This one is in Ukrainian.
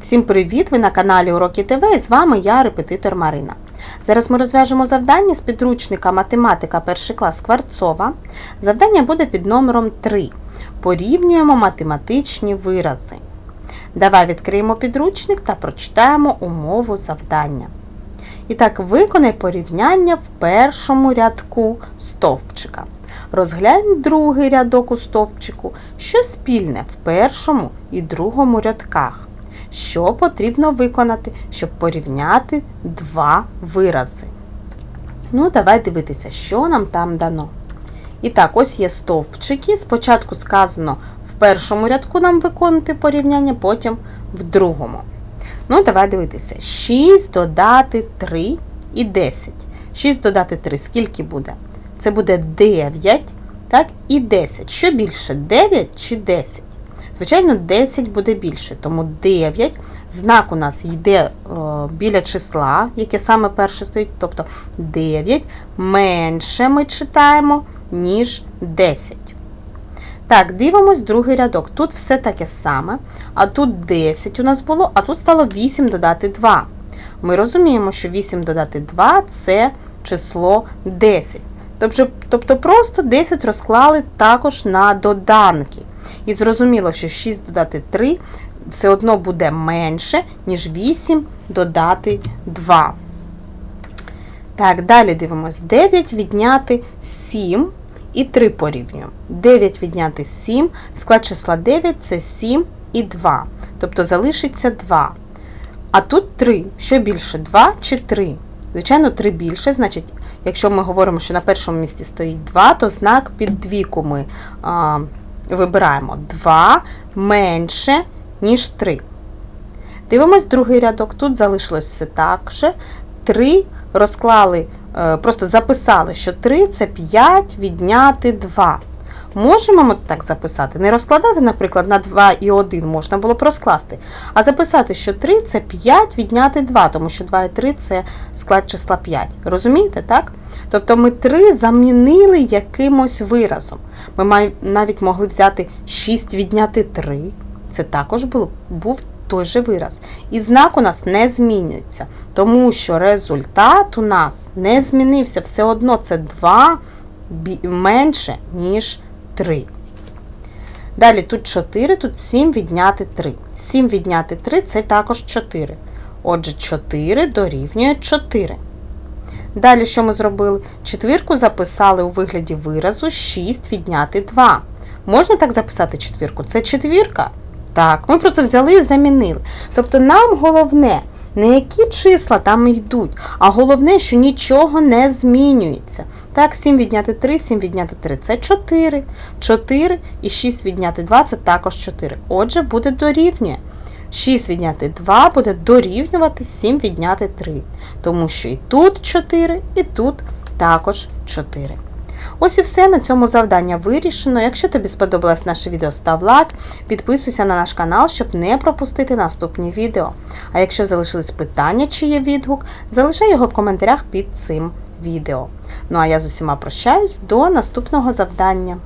Всім привіт! Ви на каналі Уроки ТВ і з вами я, репетитор Марина. Зараз ми розв'яжемо завдання з підручника Математика 1 клас Скворцова. Завдання буде під номером 3. Порівнюємо математичні вирази. Давай відкриємо підручник та прочитаємо умову завдання. І так, виконай порівняння в першому рядку стовпчика. Розглянь другий рядок у стовпчику, що спільне в першому і другому рядках. Що потрібно виконати, щоб порівняти два вирази? Ну, давай дивитися, що нам там дано. І так, ось є стовпчики. Спочатку сказано в першому рядку нам виконати порівняння, потім в другому. Ну, давай дивитися. 6 додати 3 і 10. 6 додати 3, скільки буде? Це буде 9, так, і 10. Що більше, 9 чи 10? Звичайно, 10 буде більше, тому 9. Знак у нас йде е, біля числа, яке саме перше стоїть, тобто 9 менше ми читаємо, ніж 10. Так, дивимось другий рядок. Тут все таке саме, а тут 10 у нас було, а тут стало 8 додати 2. Ми розуміємо, що 8 додати 2 це число 10. Тобто, тобто просто 10 розклали також на доданки. І зрозуміло, що 6 додати 3 все одно буде менше, ніж 8 додати 2. Так, далі дивимось. 9 відняти 7 і 3 порівнюємо. 9 відняти 7, склад числа 9 це 7 і 2. Тобто залишиться 2. А тут 3. Що більше, 2 чи 3? Звичайно, 3 більше, значить, якщо ми говоримо, що на першому місці стоїть 2, то знак під двійку ми а, вибираємо 2 менше, ніж 3. Дивимось другий рядок. Тут залишилось все так же. 3 розклали, е, просто записали, що 3 це 5 відняти 2. Можемо ми так записати? Не розкладати, наприклад, на 2 і 1 можна було б розкласти, а записати, що 3 це 5 відняти 2, тому що 2 і 3 це склад числа 5. Розумієте, так? Тобто ми 3 замінили якимось виразом. Ми навіть могли взяти 6 відняти 3. Це також був, той же вираз. І знак у нас не змінюється, тому що результат у нас не змінився. Все одно це 2 менше, ніж 3. Далі тут 4, тут 7 відняти 3. 7 відняти 3 це також 4. Отже, 4 дорівнює 4. Далі, що ми зробили? Четвірку записали у вигляді виразу 6 відняти 2. Можна так записати четвірку? Це четвірка? Так, ми просто взяли і замінили. Тобто нам головне, не які числа там йдуть, а головне, що нічого не змінюється. Так, 7 відняти 3, 7 відняти 3 це 4. 4 і 6 відняти 2 це також 4. Отже, буде дорівнює. 6 відняти 2 буде дорівнювати 7 відняти 3. Тому що і тут 4, і тут також 4. Ось і все на цьому завдання вирішено. Якщо тобі сподобалось наше відео, став лайк, підписуйся на наш канал, щоб не пропустити наступні відео. А якщо залишились питання, чи є відгук, залишай його в коментарях під цим відео. Ну а я з усіма прощаюсь до наступного завдання.